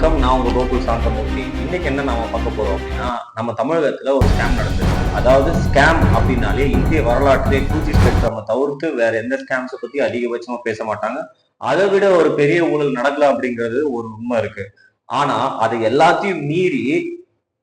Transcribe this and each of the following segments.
வணக்கம். நான் உங்க கோகுல் சாந்தமூர்த்தி. இன்னைக்கு என்ன நாம பார்க்க போறோம் அப்படின்னா நம்ம தமிழகத்துல ஒரு ஸ்கேம் நடந்தது அதாவது ஸ்கேம் அப்படின்னாலே இந்திய வரலாற்றிலே கூச்சி ஸ்பெக்ட்ரம் தவிர்த்து வேற எந்த ஸ்கேம்ஸை பத்தி அதிகபட்சமா பேச மாட்டாங்க. அதை விட ஒரு பெரிய ஊழல் நடக்கல அப்படிங்கிறது ஒரு உண்மை இருக்கு. ஆனா அதை எல்லாத்தையும் மீறி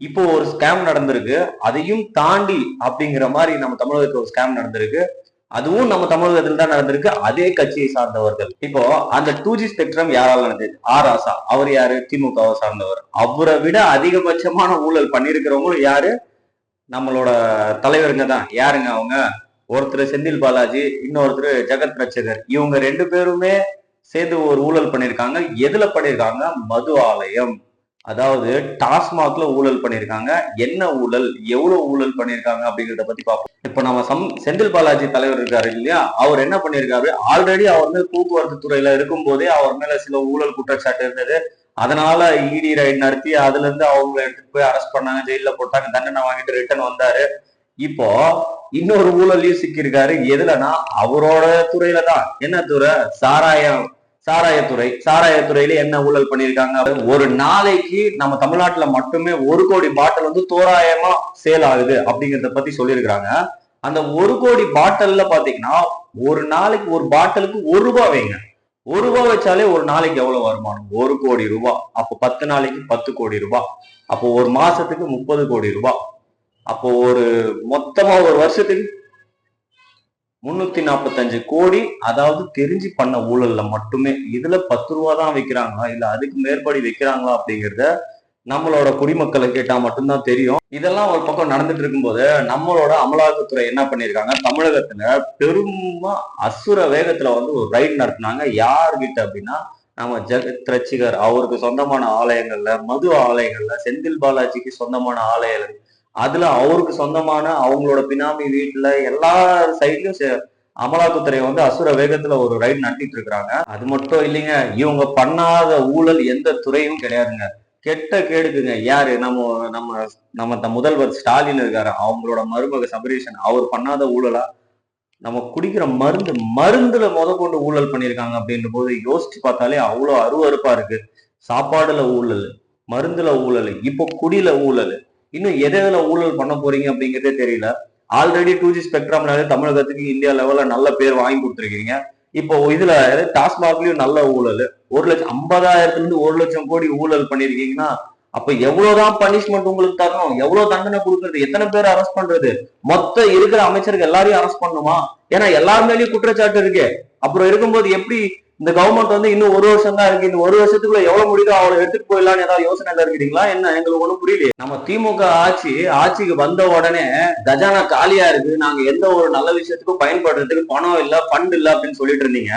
இப்போ ஒரு ஸ்கேம் நடந்திருக்கு. அதையும் தாண்டி அப்படிங்கிற மாதிரி நம்ம தமிழகத்துல ஒரு ஸ்கேம் நடந்திருக்கு. அதுவும் நம்ம தமிழகத்தில் தான் நடந்திருக்கு. அதே கட்சியை சார்ந்தவர்கள். இப்போ அந்த டூ ஜி ஸ்பெக்ட்ரம் யாரால நடந்தது? ஆர் ஆசா அவர் யாரு? திமுகவை சார்ந்தவர். அவரை விட அதிகபட்சமான ஊழல் பண்ணியிருக்கிறவங்களும் யாரு? நம்மளோட தலைவருங்க தான். யாருங்க அவங்க? ஒருத்தர் செந்தில் பாலாஜி இன்னொருத்தர் ஜெகத் ரட்சகர் இவங்க ரெண்டு பேருமே சேர்ந்து ஒரு ஊழல் பண்ணியிருக்காங்க. எதுல பண்ணியிருக்காங்க? மது ஆலயம். அதாவது டாஸ்மாக்ல ஊழல் பண்ணியிருக்காங்க என்ன ஊழல்? எவ்வளவு ஊழல் பண்ணியிருக்காங்க அப்படிங்கிறத பத்தி பார்ப்போம் இப்ப நம்ம சம் செந்தில் பாலாஜி தலைவர் இருக்காரு இல்லையா? அவர் என்ன பண்ணியிருக்காரு ஆல்ரெடி அவர் வந்து போக்குவரத்து துறையில இருக்கும் போதே அவர் மேல சில ஊழல் குற்றச்சாட்டு இருந்தது. அதனால இடி ரைட் நடத்தி அதுல இருந்து அவங்களை எடுத்துட்டு போய் அரெஸ்ட் பண்ணாங்க ஜெயில போட்டாங்க தண்டனை வாங்கிட்டு ரிட்டர்ன் வந்தாரு. இப்போ இன்னொரு ஊழலையும் சிக்கியிருக்காரு. எதுலன்னா அவரோட துறையில தான். என்ன துறை? சாராயம். சாராயத்துறை சாராயத்துறையில என்ன ஊழல் பண்ணியிருக்காங்க? ஒரு நாளைக்கு நம்ம தமிழ்நாட்டுல மட்டுமே ஒரு கோடி பாட்டில் வந்து தோராயமா சேல் ஆகுது அப்படிங்கறத பத்தி சொல்லியிருக்கிறாங்க. அந்த ஒரு கோடி பாட்டில்ல பாத்தீங்கன்னா ஒரு நாளைக்கு ஒரு பாட்டிலுக்கு ஒரு ரூபாய் வைங்க. ஒரு ரூபாய் வச்சாலே ஒரு நாளைக்கு எவ்வளவு வருமானம்? ஒரு கோடி ரூபாய் அப்போ பத்து நாளைக்கு பத்து கோடி ரூபாய் அப்போ ஒரு மாசத்துக்கு முப்பது கோடி ரூபாய் அப்போ ஒரு மொத்தமா ஒரு வருஷத்துக்கு முன்னூத்தி நாற்பத்தஞ்சு கோடி அதாவது தெரிஞ்சு பண்ண ஊழல்ல மட்டுமே இதுல பத்து ரூபா தான் வைக்கிறாங்களா? இல்ல அதுக்கு மேற்படி வைக்கிறாங்களா அப்படிங்கறத நம்மளோட குடிமக்களை கேட்டா மட்டும்தான் தெரியும். இதெல்லாம் ஒரு பக்கம் நடந்துட்டு இருக்கும்போது நம்மளோட அமலாக்கத்துறை என்ன பண்ணிருக்காங்க தமிழகத்துல பெருமா அசுர வேகத்துல வந்து ஒரு ரைட் நடத்தினாங்க. யார்கிட்ட அப்படின்னா நம்ம ஜெகத் ரட்சிகர் அவருக்கு சொந்தமான ஆலயங்கள்ல மது ஆலயங்கள்ல செந்தில் பாலாஜிக்கு சொந்தமான ஆலயங்கள் அதுல அவருக்கு சொந்தமான அவங்களோட பினாமி வீட்டுல எல்லா சைட்லயும் அமலாக்கத்துறை வந்து அசுர வேகத்துல ஒரு ரைடு நடத்திட்டு இருக்கிறாங்க. அது மட்டும் இல்லைங்க இவங்க பண்ணாத ஊழல் எந்த துறையும் கிடையாதுங்க. கெட்ட கேடுக்குங்க. யாரு? நம்ம நம்ம நம்ம த- முதல்வர் ஸ்டாலின் இருக்காரு. அவங்களோட மருமக சபரீஷன். அவர் பண்ணாத ஊழலா? நம்ம குடிக்கிற மருந்து மருந்துல முத கொண்டு ஊழல் பண்ணியிருக்காங்க அப்படின்ற போது யோசிச்சு பார்த்தாலே அவ்வளோ அருவறுப்பா இருக்கு. சாப்பாடுல ஊழல் மருந்துல ஊழல் இப்போ குடியில ஊழல். இன்னும் எதை எதில் ஊழல் பண்ண போறீங்க அப்படிங்கிறதே தெரியல. ஆல்ரெடி டூ ஜி ஸ்பெக்ட்ரம்னாலே தமிழகத்துக்கு இந்தியா லெவலில் நல்ல பேர் வாங்கி கொடுத்துருக்கீங்க. இப்போ இதுல டாஸ்மாக்லயும் நல்ல ஊழல். ஒரு லட்சம் ஐம்பதாயிரத்துல இருந்து ஒரு லட்சம் கோடி ஊழல் பண்ணிருக்கீங்கன்னா அப்ப எவ்வளவுதான் பனிஷ்மெண்ட் உங்களுக்கு தரணும்? எவ்வளவு தண்டனை கொடுக்கறது? எத்தனை பேர் அரெஸ்ட் பண்றது? மொத்த இருக்கிற அமைச்சர்கள் எல்லாரையும் அரெஸ்ட் பண்ணுமா ஏன்னா எல்லார் குற்றச்சாட்டு இருக்கு. அப்புறம் இருக்கும்போது எப்படி இந்த கவர்மெண்ட் வந்து இன்னும் ஒரு வருஷம் தான் இருக்கு. இந்த ஒரு வருஷத்துக்குள்ள எவ்வளவு முடியுதோ அவ்வளவு எடுத்துட்டு போயிடலாம்னு ஏதாவது யோசனை இருக்கிறீங்களா என்ன? எங்களுக்கு ஒண்ணும் புரியலையே. நம்ம திமுக ஆட்சி ஆட்சிக்கு வந்த உடனே கஜானா காலியா இருக்கு. நாங்க எந்த ஒரு நல்ல விஷயத்துக்கும் பயன்படுறதுக்கு பணம் இல்ல ஃபண்ட் இல்ல அப்படின்னு சொல்லிட்டு இருந்தீங்க.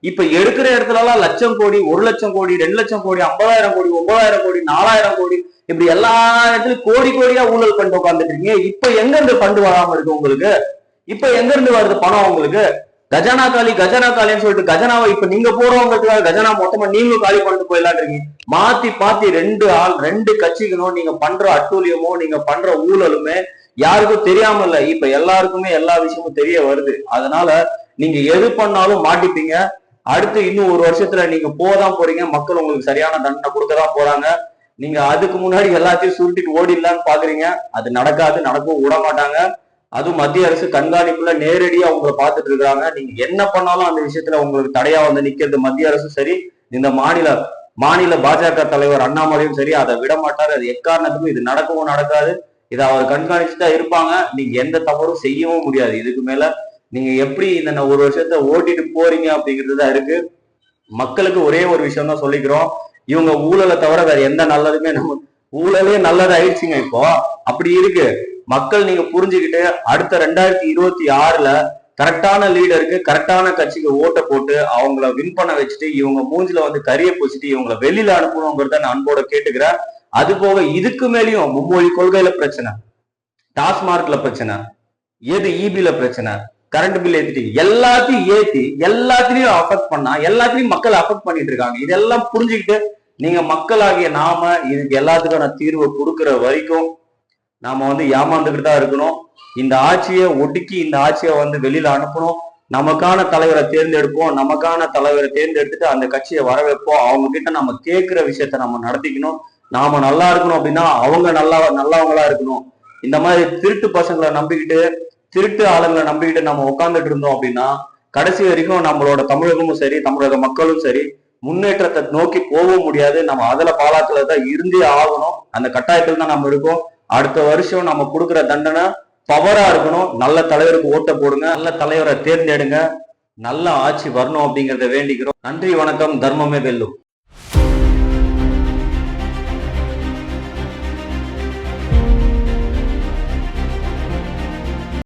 இப்ப எடுக்கிற இடத்துல எல்லாம் லட்சம் கோடி ஒரு லட்சம் கோடி ரெண்டு லட்சம் கோடி ஐம்பதாயிரம் கோடி ஒன்பதாயிரம் கோடி நாலாயிரம் கோடி இப்படி எல்லா இடத்துலயும் கோடி கோடியா ஊழல் பண்ணிட்டு உட்காந்துட்டு இருக்கீங்க. இப்ப எங்க இருந்து ஃபண்ட் வராம இருக்கு உங்களுக்கு? இப்ப எங்க இருந்து வருது பணம் உங்களுக்கு? கஜானா காலி கஜானா காலின்னு சொல்லிட்டு கஜனாவை இப்ப நீங்க போறவங்களுக்காக கஜானா மொத்தமா நீங்களும் காலி பண்ணிட்டு போயிடலாம் இருக்கீங்க மாத்தி பாத்தி ரெண்டு ஆள் ரெண்டு கட்சிகளும் நீங்க பண்ற அட்டூழியமோ நீங்க பண்ற ஊழலுமே யாருக்கும் தெரியாம இல்ல. இப்ப எல்லாருக்குமே எல்லா விஷயமும் தெரிய வருது. அதனால நீங்க எது பண்ணாலும் மாட்டிப்பீங்க. அடுத்து இன்னும் ஒரு வருஷத்துல நீங்க போதான் போறீங்க. மக்கள் உங்களுக்கு சரியான தண்டனை கொடுக்கதான் போறாங்க. நீங்க அதுக்கு முன்னாடி எல்லாத்தையும் சுருட்டிட்டு ஓடிடலான்னு பாக்குறீங்க. அது நடக்காது நடக்கவும் விட மாட்டாங்க அதுவும் மத்திய அரசு கண்காணிப்புல நேரடியா அவங்கள பாத்துட்டு இருக்காங்க. நீங்க என்ன பண்ணாலும் அந்த விஷயத்துல உங்களுக்கு தடையா வந்து நிக்கிறது மத்திய அரசும் சரி இந்த மாநில மாநில பாஜக தலைவர் அண்ணாமலையும் சரி அதை விட மாட்டாரு. அது எக்காரணத்துக்கும் இது நடக்கவும் நடக்காது. இதை அவர் கண்காணிச்சு தான் இருப்பாங்க. நீங்க எந்த தவறும் செய்யவும் முடியாது. இதுக்கு மேல நீங்க எப்படி இந்த ஒரு வருஷத்தை ஓட்டிட்டு போறீங்க அப்படிங்கிறது தான் இருக்கு. மக்களுக்கு ஒரே ஒரு விஷயம் தான் சொல்லிக்கிறோம். இவங்க ஊழலை தவிர வேற எந்த நல்லதுமே நம்ம ஊழலே நல்லதாயிடுச்சுங்க இப்போ. அப்படி இருக்கு. மக்கள் நீங்க புரிஞ்சுக்கிட்டு அடுத்த ரெண்டாயிரத்தி இருபத்தி ஆறுல கரெக்டான லீடருக்கு கரெக்டான கட்சிக்கு ஓட்டை போட்டு அவங்கள வின் பண்ண வச்சுட்டு இவங்க மூஞ்சில வந்து கரிய பூசிட்டு இவங்களை வெளியில அனுப்பணுங்கிறத நான் அன்போட கேட்டுக்கிறேன். அது போக இதுக்கு மேலேயும் மும்மொழி கொள்கையில பிரச்சனை டாஸ்மார்க்ல பிரச்சனை எது இபில பிரச்சனை கரண்ட் பில் ஏத்திட்டு எல்லாத்தையும் ஏத்தி எல்லாத்திலையும் அஃபெக்ட் பண்ணா எல்லாத்திலையும் மக்கள் அஃபெக்ட் பண்ணிட்டு இருக்காங்க. இதெல்லாம் புரிஞ்சுக்கிட்டு நீங்க மக்களாகிய நாம இதுக்கு எல்லாத்துக்கான தீர்வை கொடுக்கிற வரைக்கும் நாம வந்து ஏமாந்துக்கிட்டு தான் இருக்கணும். இந்த ஆட்சியை ஒடுக்கி இந்த ஆட்சியை வந்து வெளியில அனுப்பணும். நமக்கான தலைவரை தேர்ந்தெடுப்போம். நமக்கான தலைவரை தேர்ந்தெடுத்துட்டு அந்த கட்சியை வர வைப்போம் அவங்க கிட்ட நம்ம கேட்கிற விஷயத்த நம்ம நடத்திக்கணும். நாம நல்லா இருக்கணும் அப்படின்னா அவங்க நல்லா நல்லவங்களா இருக்கணும். இந்த மாதிரி திருட்டு பசங்களை நம்பிக்கிட்டு திருட்டு ஆளுங்களை நம்பிக்கிட்டு நம்ம உட்கார்ந்துட்டு இருந்தோம் அப்படின்னா கடைசி வரைக்கும் நம்மளோட தமிழகமும் சரி தமிழக மக்களும் சரி முன்னேற்றத்தை நோக்கி போகவும் முடியாது. நம்ம அதுல பாலாத்துல தான் இருந்தே ஆகணும். அந்த கட்டாயத்தில் தான் நம்ம இருக்கோம். அடுத்த வருஷம் நம்ம கொடுக்குற தண்டனை பவரா இருக்கணும். நல்ல தலைவருக்கு ஓட்ட போடுங்க. நல்ல தலைவரை தேர்ந்தெடுங்க. நல்ல ஆட்சி வரணும் அப்படிங்கறத வேண்டிக்கிறோம். நன்றி வணக்கம். தர்மமே வெல்லும்.